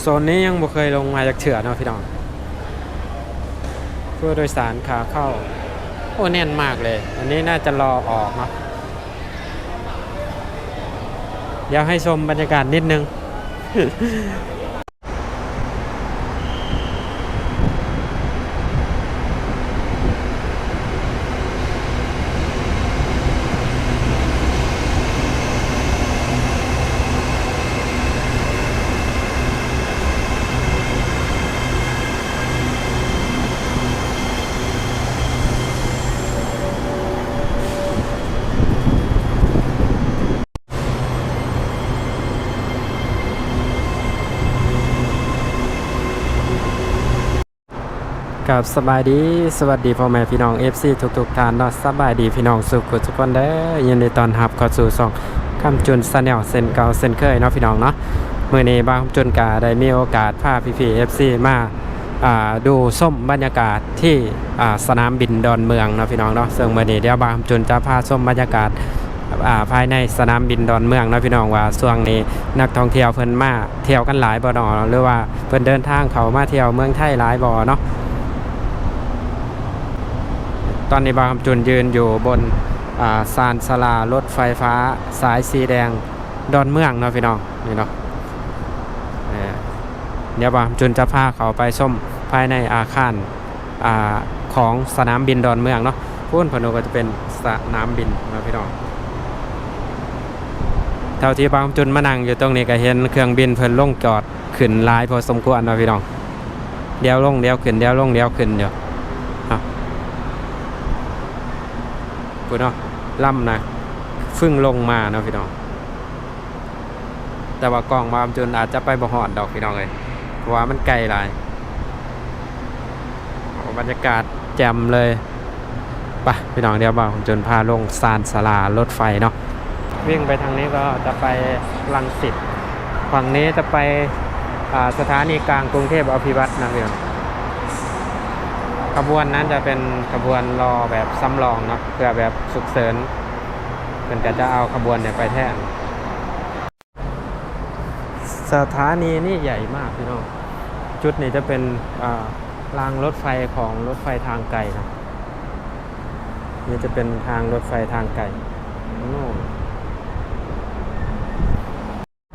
โซนนี้ยังบ่เคยลงมาจากเถื่อเนาะพี่น้องเพื่อโดยสารขาเข้า โอ้แน่นมากเลย อันนี้น่าจะรอออกเนาะอยากให้ชมบรรยากาศนิดนึง กับสบายดีสวัสดีพ่อแม่พี่น้อง FC ทุกๆท่านเนาะสบายดีพี่น้องสุขทุกคนเด้อยินดีต้อนรับเข้าสู่ช่องคำจุนสแนลเซนเก่าเซนเคยเนาะพี่น้องเนาะมื้อนี้บางคำจุนกาได้มีโอกาสพาพี่ๆ FC มาอ่าดูส้มบรรยากาศที่อ่าสนามบินดอนเมืองเนาะพี่น้องเนาะซึ่งมื้อนี้เดี๋ยวบางคำจุนจะพาส้มบรรยากาศอ่าภายในสนามบินดอนเมืองนะพี่น้องว่าช่วงนี้นักท่องเที่ยวเพิ่นมาเที่ยวกันหลายบ่เนาะหรือว่าเพิ่นเดินทางเข้ามาเที่ยวเมืองไทยหลายบ่เนาะ ตอนนี้บางคำจุนยืนอยู่บนอ่าซานสลารถไฟฟ้าสายสีแดงดอนเมืองเนาะพี่น้องนี่เนาะเดี๋ยวบางคำจุนจะพาเขาไปชมภายในอาคารอาของสนามบินดอนเมืองเนาะพูนพนุก็จะเป็นสนามบินนะพี่น้องเท่าที่บางคำจุนมานั่งอยู่ตรงนี้ก็เห็นเครื่องบินเพิ่นลงจอดขึ้นลายพอสมควรเนาะพี่น้องเดี๋ยวลงเดี๋ยวขึ้นเดี๋ยวลงเดี๋ยวขึ้นเดี๋ยว พูดเนาะล่ำนะฟึ่งลงมาเนาะพี่น้อง แต่ว่ากล้องบามจนอาจจะไปบ่หอดดอกพี่น้องเลยเพราะว่ามันไกลหลายบรรยากาศแจ่มเลยไปพี่น้องเดี๋ยวบ่าวจนพาลงซานสลารถไฟเนาะวิ่งไปทางนี้ก็จะไปลังสิตฝั่งนี้จะไปสถานีกลางกรุงเทพอภิวัตนะพี่น้อง ขบวนนั้นจะเป็นขบวนรอแบบซ้ำรองเนาะเพื่อแบบสุกเสริญเป็นก็จะเอาขบวนเนี่ยไปแทน สถานีนี่ใหญ่มากพี่น้องจุดนี้จะเป็นอ่ารางรถไฟของรถไฟทางไกลนะนี่จะเป็นทางรถไฟทางไกลโน่น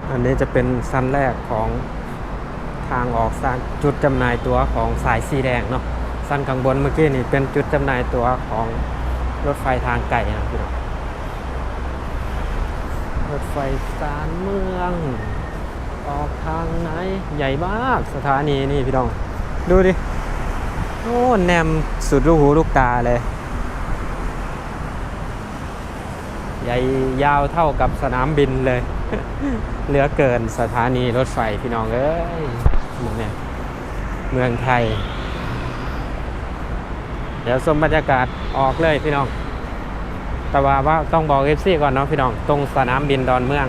อันนี้จะเป็นสั้นแรกของทางออกสานจุดจำหน่ายตั๋วของสายสีแดงเนาะ สั้นข้างบนเมื่อกี้นี่เป็นจุดจำหน่ายตั๋วของรถไฟทางไกลนะพี่น้องรถไฟสารเมือง ออกทางไหน ใหญ่มากสถานีนี่พี่น้อง ดูดิโอ้แนมสุดลูกหูลูกตาเลย ใหญ่ยาวเท่ากับสนามบินเลย เหลือเกินสถานีรถไฟพี่น้องเอ้ยมองเนี่ยเมืองไทย เดี๋ยวชมบรรยากาศออกเลยพี่น้อง แต่ว่าว่าต้องบอกเอฟซีก่อนเนาะพี่น้อง ตรงสนามบินดอนเมือง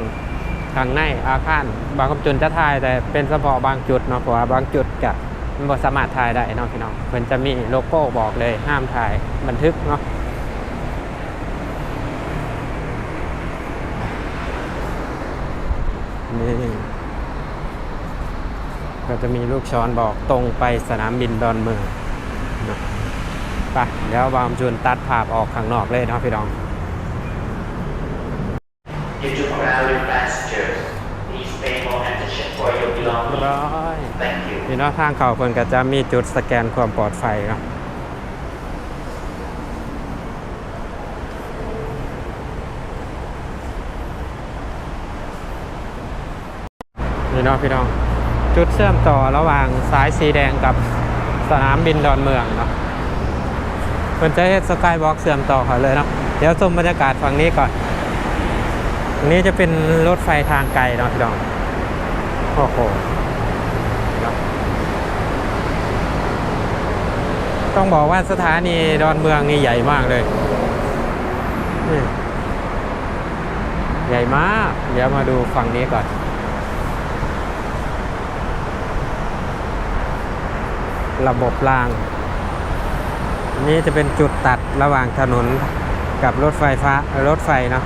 ทางในอาคาร บางคำจุนจะถ่ายแต่เป็นเฉพาะบางจุดเนาะเพราะว่าบางจุดกะมันบ่สามารถถ่ายได้เนาะพี่น้องเพิ่นจะมีโลโก้บอกเลยห้ามถ่ายบันทึกเนาะนี่ก็จะมีลูกช้อนบอกตรงไปสนามบินดอนเมืองไปเดี๋ยวบามจูนตัดภาพออกข้างนอกเลยเนาะพี่น้อง Due to formality passengers, please pay more attention for your belongings. ร้อย Thank you. พี่น้องทางเขาเพิ่นก็จะมีจุดสแกนความปลอดภัยครับนี่เนาะพี่น้อง จุดเชื่อมต่อระหว่างสายสีแดงกับสนามบินดอนเมืองเนาะ เพิ่นจะเฮ็ดสกายบ็อกเชื่อมต่อเขาเลยเนาะเดี๋ยวชมบรรยากาศฝั่งนี้ก่อนตรงนี้จะเป็นรถไฟทางไกลเนาะพี่น้องโอ้โหต้องบอกว่าสถานีดอนเมืองนี่ใหญ่มากเลย ใหญ่มาก เดี๋ยวมาดูฝั่งนี้ก่อน ระบบราง นี่จะเป็นจุดตัดระหว่างถนนกับรถไฟฟ้ารถไฟเนาะ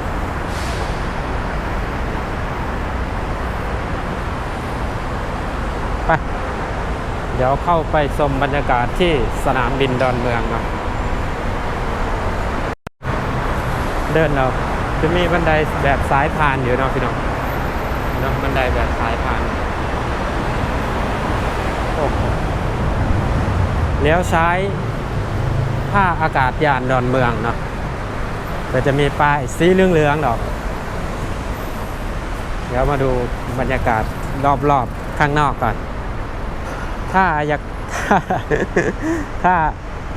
ไปเดี๋ยวเข้าไปชมบรรยากาศที่สนามบินดอนเมืองเนาะเดินเราจะมีบันไดแบบสายพานอยู่เนาะพี่น้องเนาะบันไดแบบสายพานโอ้โหเลี้ยวซ้าย ท่าอากาศยานดอนเมืองเนาะแต่จะมีป้ายสีเหลืองๆดอก เดี๋ยวมาดูบรรยากาศรอบๆข้างนอกก่อน ถ้าอยากถ้า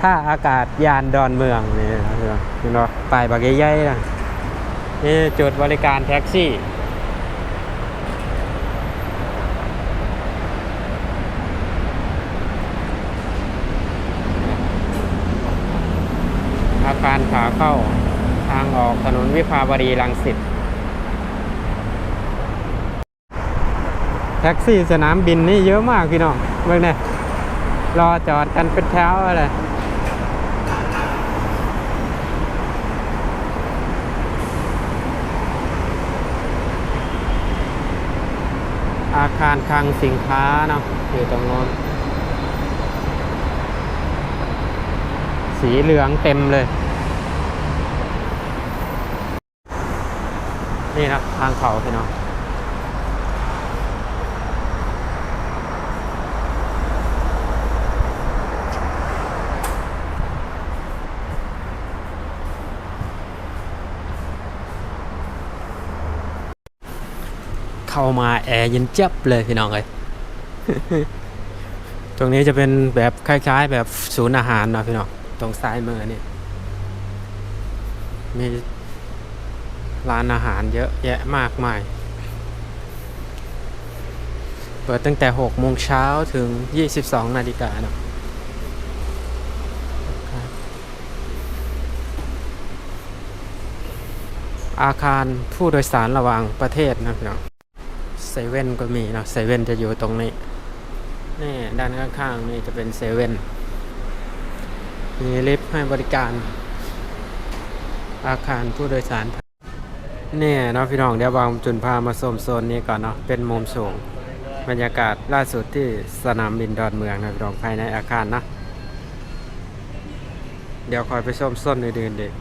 ถ้าอากาศยานดอนเมืองนี่นะพี่น้องพี่น้องป้ายบักใหญ่ๆนะนี่จุดบริการแท็กซี่ คารขาเข้าทางออกถนนวิภาวดีรังสิตแท็กซี่สนามบินนี่เยอะมากพี่น้องเมื่อเนี่ยรอจอดกันเป็นแถวอะไรอาคารคลังสินค้าเนาะอยู่ตรงโน้นสีเหลืองเต็มเลย นี่นะทางเขาพี่น้องเข้ามาแอร์เย็นเจี๊ยบเลยพี่น้องเลย ตรงนี้จะเป็นแบบคล้ายๆ แบบศูนย์อาหารนะพี่น้อง ตรงซ้ายมือนี่มี ร้านอาหารเยอะแยะมากมาย เปิดตั้งแต่6โมงเช้าถึง 22 นาฬิกาเนาะอาคารผู้โดยสารระหว่างประเทศนะพี่น้องเซเว่นก็มีเนาะเซเว่นจะอยู่ตรงนี้ นี่ด้านข้างๆนี่จะเป็นเซเว่นมีลิฟต์ให้บริการ อาคารผู้โดยสาร เนี่ยเนาะพี่น้องเดี๋ยววางจุนพามาชมโซนนี้ก่อนเนาะเป็นมุมสูงบรรยากาศล่าสุดที่สนามบินดอนเมืองนะพี่น้องภายในอาคารนะเดี๋ยวคอยไปชมโซนอื่นๆเด็ก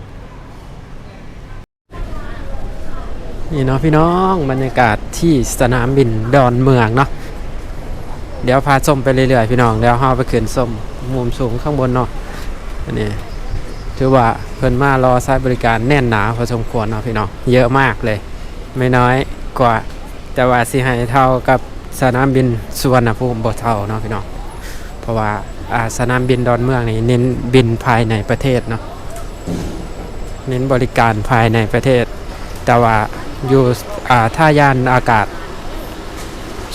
นี่เนาะพี่น้องบรรยากาศที่สนามบินดอนเมืองเนาะเดี๋ยวพาชมไปเรื่อยๆพี่น้องเดี๋ยวเฮาไปขึ้นชมมุมสูงข้างบนเนาะอันนี้ ถือว่าเพิ่นมารอใช้บริการแน่นหนาพอสมควรเนาะพี่น้องเยอะมากเลย ไม่น้อยกว่าแต่ว่าสิให้เท่ากับสนามบินสุวรรณภูมิบ่เท่าเนาะพี่น้องเพราะว่าอ่าสนามบินดอนเมืองนี่เน้นบินภายในประเทศเนาะเน้นบริการภายในประเทศ แต่ว่าอยู่อ่าท่ายานอากาศ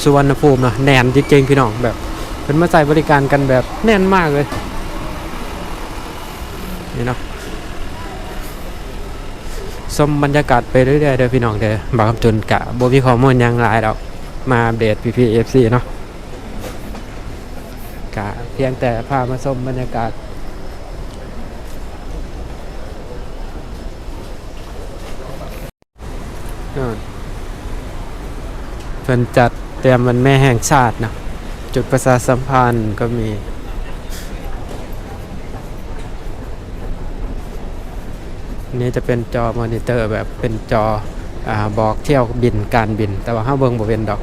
สุวรรณภูมิเนาะแน่นจริงๆพี่น้องแบบเพิ่นมาใส่บริการกันแบบแน่นมากเลย นี่เนาะชมบรรยากาศไปเรื่อยๆเด้อพี่น้องเด้อบางจุนกะบ่มีข้อมูลยังหลายดอกมาอัปเดต PPFC เนาะกะเพียงแต่พามาชมบรรยากาศนู่นเพิ่นจัดเตรียมวันแม่แห่งชาตินะจุดประชาสัมพันธ์ก็มี นี่จะเป็นจอมอนิเตอร์แบบเป็นจออบอกเที่ยวบินการบิน แต่ว่าห้าเบิงบ่เป็นดอก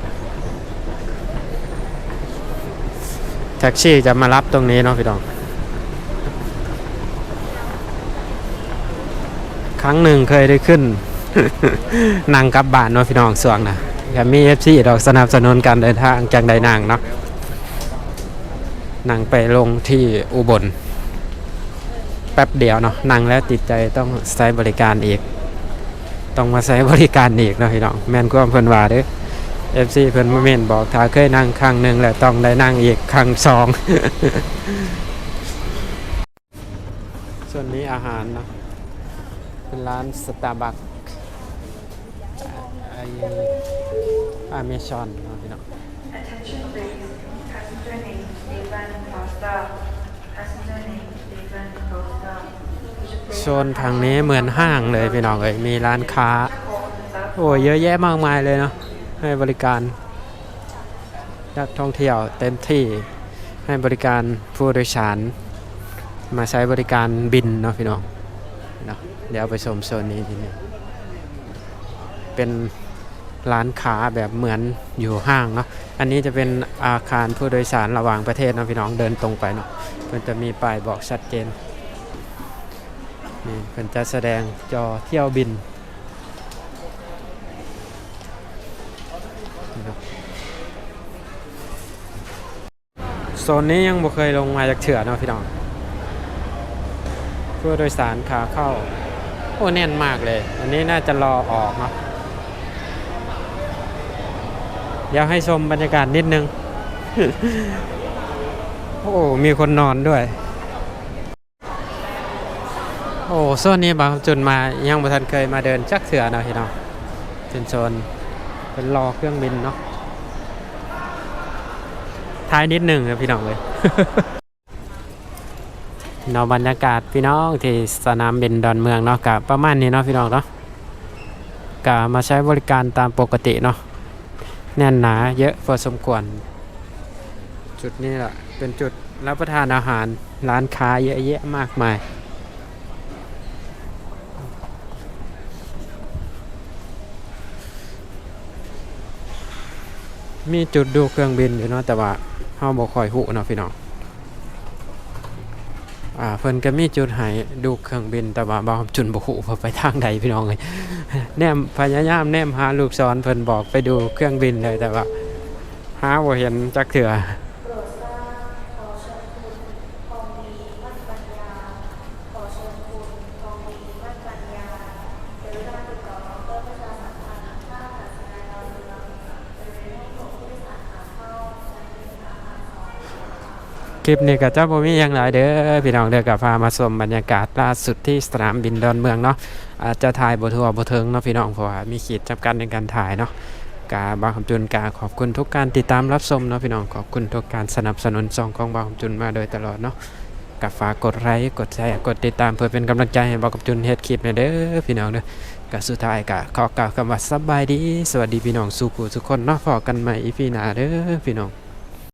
แท็กซี่จะมารับตรงนี้เนาะพี่น้อง ครั้งหนึ่งเคยได้ขึ้นนั่งกับบานเนาะพี่น้องสวงนะก็มีเอฟซีดอกสนับสนุนการเดินทางจังใดนางเนาะนั่งไปลงที่อุบล แป๊บเดียวเนาะนั่งแล้วติดใจต้องใช้บริการอีก ต้องมาใช้บริการอีกเนาะพี่น้องแม่นความเพิ่นว่าเด้อ FC เพิ่นมาเมนบอกถ้าเคยนั่งครั้งหนึ่งแล้วต้องได้นั่งอีกครั้งสองส่วนนี้อาหารเนาะเป็นร้านสตาร์บัคไออเมซอนเนาะพี่น้อง โซนทางนี้เหมือนห้างเลยพี่น้องเอ้ยมีร้านค้า โอ้ยเยอะแยะมากมายเลยเนาะให้บริการนักท่องเที่ยวเต็มที่ให้บริการผู้โดยสาร มาใช้บริการบินเนาะพี่น้องเนาะเดี๋ยวไปชมโซนนี้ทีนี้เป็นร้านค้าแบบเหมือนอยู่ห้างเนาะ อันนี้จะเป็นอาคารผู้โดยสารระหว่างประเทศเนาะพี่น้องเดินตรงไปเนาะมันจะมีป้ายบอกชัดเจน เป็นจะแสดงจอเที่ยวบินโซนนี้ยังบ่เคยลงมาจากเถื่อเนาะพี่น้องผู้โดยสารขาเข้า โอ้แน่นมากเลย อันนี้น่าจะรอออกเนาะเดี๋ยวให้ชมบรรยากาศนิดนึง โอ้ มีคนนอนด้วย โอ้โซนนี้บางจุดมายังบ่ทันเคยมาเดินจักเถื่อเนาะพี่น้องเป็นโซนเป็นรอเครื่องบินเนาะท้ายนิดหนึ่งนะพี่น้องเลยเนาะบรรยากาศพี่น้องที่สนามบินดอนเมืองเนาะกับประมาณนี้เนาะพี่น้องเนาะก็มาใช้บริการตามปกติเนาะแน่นหนาเยอะพอสมควร จุดนี้แหละเป็นจุดรับประทานอาหารร้านค้าเยอะแยะมากมาย มีจุดดูเครื่องบินอยู่เนาะแต่ว่าเฮาบ่ค่อยหูเนาะพี่น้องอ่าเพิ่นก็มีจุดใหายดูเครื่องบินแต่ว่าบ่จุนบ่ฮู้ว่าไปทางใดพี่น้องเอ้ยแนมพยายามแนมหาลูกศรเพิ่นบอกไปดูเครื่องบินเลยแต่ว่าหาบ่เห็นจักเถื่อ โปรดทราบขอเชิญคุณทองดีมั่นปัญญา ขอเชิญคุณทองดีมั่นปัญญาหรือการติดต่อเพื่อประชาสัมพันธ์ท่าอากาศยานดอนเมืองบริเวณห้องโถงผู้โดยสารขาเข้าชั้นหนึ่งอาคารสอง คลิปนี้ก็จะบ่มียังหลายเด้อพี่น้องเด้อก็พามาชมบรรยากาศล่าสุดที่สนามบินดอนเมืองเนาะอาจจะถ่ายบ่ทั่วบ่ถึงเนาะพี่น้องเพราะว่ามีขีดจำกัดในการถ่ายเนาะกาบางคำจุนกาขอบคุณทุกการติดตามรับชมเนาะพี่น้องขอบคุณทุกการสนับสนุนช่องของบางคำจุนมาโดยตลอดเนาะก็ฝากกดไลค์กดแชร์กดติดตามเพื่อเป็นกำลังใจให้บางคำจุนเฮ็ดคลิปหน่ยเด้อพี่น้องเด้อก็สุดท้ายก็ขอกล่าวคำว่าสบายดี สวัสดีพี่น้องสู่ผู้ทุกคนเนาะพอกันใหม่อีพีหน้าเด้อพี่น้อง